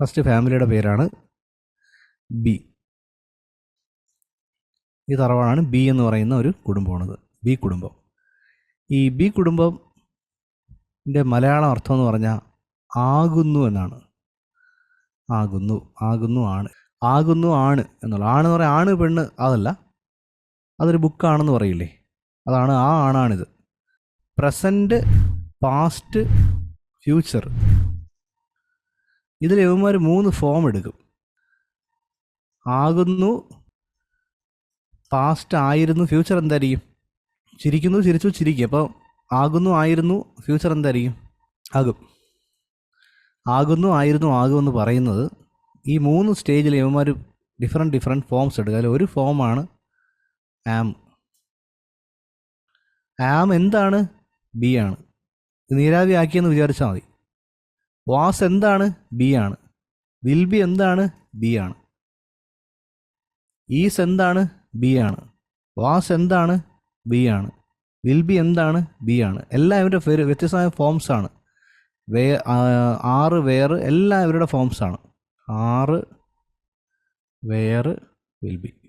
First ഫാമിലിയുടെ പേരാണ് B. ഈ തറവാടാണ് ബി എന്ന് പറയുന്ന ഒരു കുടുംബമാണത്. ബി കുടുംബം. ഈ ബി കുടുംബത്തിന്റെ മലയാളം അർത്ഥം എന്ന് പറഞ്ഞാൽ ആകുന്നു എന്നാണ്. ആകുന്നു ആകുന്നു ആണ്. ആകുന്നു ആണ് എന്നുള്ള ആണെന്ന് പറയാൻ ആണ് പെണ്ണ് അതല്ല അതൊരു ബുക്കാണെന്ന് പറയില്ലേ? അതാണ് ആ ആണാണിത്. പ്രസന്റ് പാസ്റ്റ് ഫ്യൂച്ചർ ഇതിൽ ഇവന്മാർ മൂന്ന് ഫോം എടുക്കും. ആകുന്നു പാസ്റ്റ് ആയിരുന്നു ഫ്യൂച്ചർ എന്തായിരിക്കും ചിരിക്കുന്നു ചിരിച്ചു ചിരിക്കും. അപ്പോൾ ആകുന്നു ആയിരുന്നു ഫ്യൂച്ചർ എന്തായിരിക്കും ആകും. ആകുന്നു ആയിരുന്നു ആകുമെന്ന് പറയുന്നത് ഈ മൂന്ന് സ്റ്റേജിൽ ഇവന്മാർ ഡിഫറെന്റ് ഡിഫറെന്റ് ഫോംസ് എടുക്കുക അതിൽ ഒരു ഫോമാണ് ആം ആം എന്താണ്? ബി ആണ്. നീരാവി ആക്കിയെന്ന് വിചാരിച്ചാൽ മതി. വാസ് എന്താണ്? ബി ആണ്. വിൽ ബി എന്താണ്? ബി ആണ്. ഈസ് എന്താണ്? ബി ആണ്. വാസ് എന്താണ്? ബി ആണ്. വിൽ ബി എന്താണ്? ബി ആണ്. എല്ലാം ഇവരുടെ പേര് വ്യത്യസ്തമായ ഫോംസ് ആണ്. വേ ആറ് വേറ് എല്ലാം ഇവരുടെ ഫോംസ് ആണ്. ആറ് വേറ് വിൽ ബി.